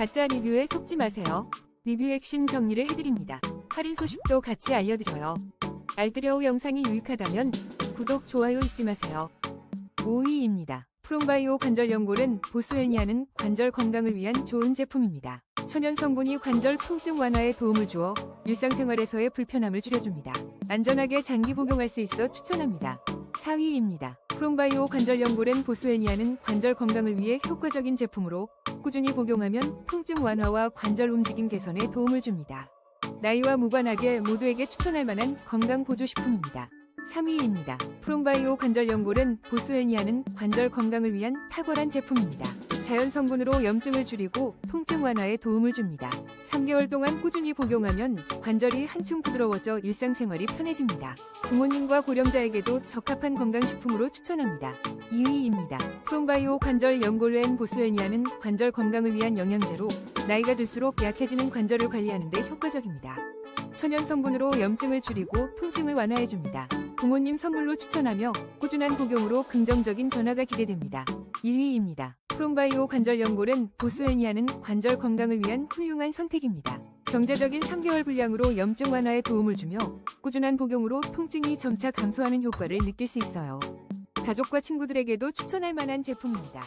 가짜 리뷰에 속지 마세요. 리뷰 핵심 정리를 해드립니다. 할인 소식도 같이 알려드려요. 알뜰여우 영상이 유익하다면 구독, 좋아요 잊지 마세요. 5위입니다. 프롬바이오 관절 연골은 보스웰니아는 관절 건강을 위한 좋은 제품입니다. 천연 성분이 관절 통증 완화에 도움을 주어 일상생활에서의 불편함을 줄여줍니다. 안전하게 장기 복용할 수 있어 추천합니다. 4위입니다. 프롬바이오 관절 연골은 보스웰니아는 관절 건강을 위해 효과적인 제품으로 꾸준히 복용하면 통증 완화와 관절 움직임 개선에 도움을 줍니다. 나이와 무관하게 모두에게 추천할 만한 건강 보조 식품입니다. 3위입니다. 프롬바이오 관절 연골은 보스웰니아는 관절 건강을 위한 탁월한 제품입니다. 자연 성분으로 염증을 줄이고 통증 완화에 도움을 줍니다. 3개월 동안 꾸준히 복용하면 관절이 한층 부드러워져 일상생활이 편해집니다. 부모님과 고령자에게도 적합한 건강식품으로 추천합니다. 2위입니다. 프롬바이오 관절 연골웬 보스웰니아는 관절 건강을 위한 영양제로 나이가 들수록 약해지는 관절을 관리하는 데 효과적입니다. 천연 성분으로 염증을 줄이고 통증을 완화해줍니다. 부모님 선물로 추천하며 꾸준한 복용으로 긍정적인 변화가 기대됩니다. 1위입니다. 프롬바이오 관절 연골은 보스웰니아는 관절 건강을 위한 훌륭한 선택입니다. 경제적인 3개월 분량으로 염증 완화에 도움을 주며 꾸준한 복용으로 통증이 점차 감소하는 효과를 느낄 수 있어요. 가족과 친구들에게도 추천할 만한 제품입니다.